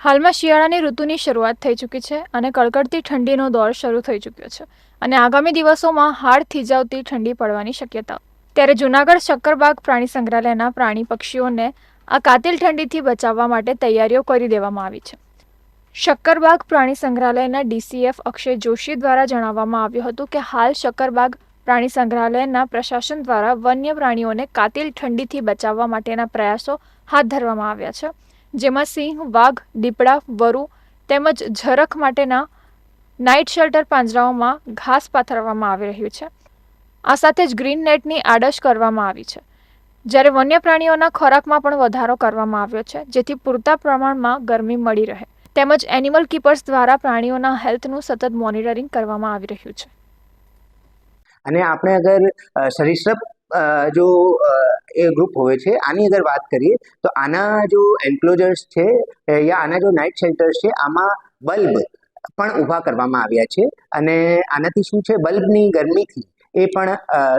હાલમાં શિયાળાની ઋતુની શરૂઆત થઈ ચૂકી છે અને કડકડતી ઠંડીનો દોર શરૂ થઈ ચૂક્યો છે અને આગામી દિવસોમાં હાડ થીજાવતી ઠંડી પડવાની શક્યતા. ત્યારે જૂનાગઢ શક્કરબાગ પ્રાણી સંગ્રહાલયના પ્રાણી પક્ષીઓને આ કાતિલ ઠંડીથી બચાવવા માટે તૈયારીઓ કરી દેવામાં આવી છે. શક્કરબાગ પ્રાણી સંગ્રહાલયના ડીસીએફ અક્ષય જોશી દ્વારા જણાવવામાં આવ્યું હતું કે હાલ શક્કરબાગ પ્રાણી સંગ્રહાલયના પ્રશાસન દ્વારા વન્ય પ્રાણીઓને કાતિલ ઠંડીથી બચાવવા માટેના પ્રયાસો હાથ ધરવામાં આવ્યા છે. જેમાં સિંહ, વાઘ, દીપડા, વરુ તેમજ ઝરખ માટેના નાઇટ શેલ્ટર પાંજરાઓમાં ઘાસ પાથરવામાં આવી રહ્યું છે. આ સાથે જ ગ્રીન નેટની આડશ કરવામાં આવી છે. જ્યારે વન્ય પ્રાણીઓના ખોરાકમાં પણ વધારો કરવામાં આવ્યો છે, જેથી પૂરતા પ્રમાણમાં ગરમી મળી રહે. તેમજ એનિમલ કીપર્સ દ્વારા પ્રાણીઓના હેલ્થનું સતત મોનિટરિંગ કરવામાં આવી રહ્યું છે. અને આપણે અગર સરીસૃપ જો એ ગ્રુપ હોય છે. આની અગર વાત કરીએ તો આના જો એન્ક્લોઝર્સ છે યા આના જો નાઇટ શેલ્ટર્સ છે, આમાં બલ્બ પણ ઊભા કરવામાં આવ્યા છે. અને આનાથી શું છે? બલ્બની ગરમીથી એ પણ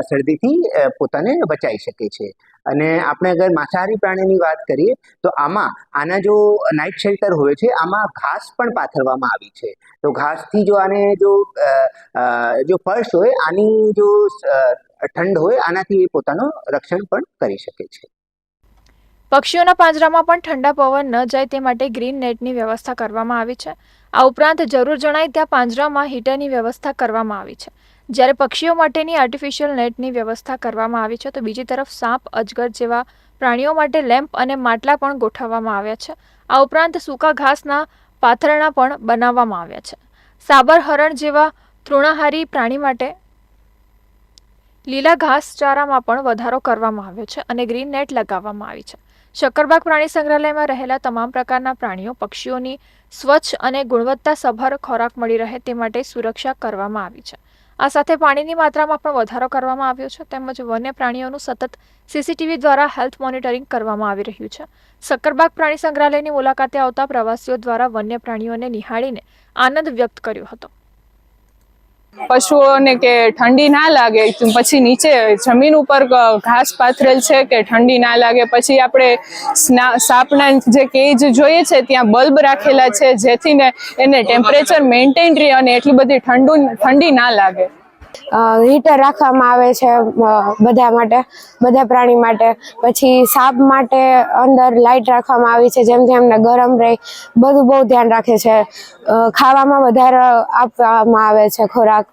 શરદીથી પોતાને બચાવી શકે છે. અને આપણે અગર માંસાહારી પ્રાણીની વાત કરીએ તો આમાં, આના જો નાઇટ શેલ્ટર હોય છે, આમાં ઘાસ પણ પાથરવામાં આવી છે. તો ઘાસથી જો આને જો જો ફર્શ હોય, આની જો ઠંડ હોય, આનાથી એ પોતાનું રક્ષણ પણ કરી શકે છે. પક્ષીઓના પાંજરામાં પણ ઠંડા પવન ન જાય તે માટે ગ્રીન નેટની વ્યવસ્થા કરવામાં આવી છે. આ ઉપરાંત જરૂર જણાય ત્યાં પાંજરામાં હીટરની વ્યવસ્થા કરવામાં આવી છે. જ્યારે પક્ષીઓ માટેની આર્ટિફિશિયલ નેટની વ્યવસ્થા કરવામાં આવી છે, તો બીજી તરફ સાપ, અજગર જેવા પ્રાણીઓ માટે લેમ્પ અને માટલા પણ ગોઠવવામાં આવ્યા છે. આ ઉપરાંત સૂકા ઘાસના પાથરણા પણ બનાવવામાં આવ્યા છે. સાબર હરણ જેવા તૃણાહારી પ્રાણી માટે લીલા ઘાસચારામાં પણ વધારો કરવામાં આવ્યો છે અને ગ્રીન નેટ લગાવવામાં આવી છે. શક્કરબાગ પ્રાણી સંગ્રહાલયમાં રહેલા તમામ પ્રકારના પ્રાણીઓ, પક્ષીઓની સ્વચ્છ અને ગુણવત્તાસભર ખોરાક મળી રહે તે માટે સુરક્ષા કરવામાં આવી છે. આ સાથે પાણીની માત્રામાં પણ વધારો કરવામાં આવ્યો છે તેમજ વન્ય પ્રાણીઓનું સતત સીસીટીવી દ્વારા હેલ્થ મોનિટરિંગ કરવામાં આવી રહ્યું છે. શક્કરબાગ પ્રાણી સંગ્રહાલયની મુલાકાતે આવતા પ્રવાસીઓ દ્વારા વન્ય પ્રાણીઓને નિહાળીને આનંદ વ્યક્ત કર્યો હતો. પશુઓને કે ઠંડી ના લાગે પછી નીચે જમીન ઉપર ઘાસ પાથરેલ છે કે ઠંડી ના લાગે, પછી આપણે સાપના જે કેજ જોઈએ છે, ત્યાં બલ્બ રાખેલા છે, જેથી ને એને ટેમ્પરેચર મેન્ટેન રહે અને એટલી બધી ઠંડુ, ઠંડી ના લાગે. હીટર રાખવામાં આવે છે બધા માટે, બધા પ્રાણી માટે. પછી સાપ માટે અંદર લાઇટ રાખવામાં આવી છે જેમથી એમને ગરમ રહે, બધું બહુ ધ્યાન રાખે છે. ખાવામાં વધારે આપવામાં આવે છે ખોરાક.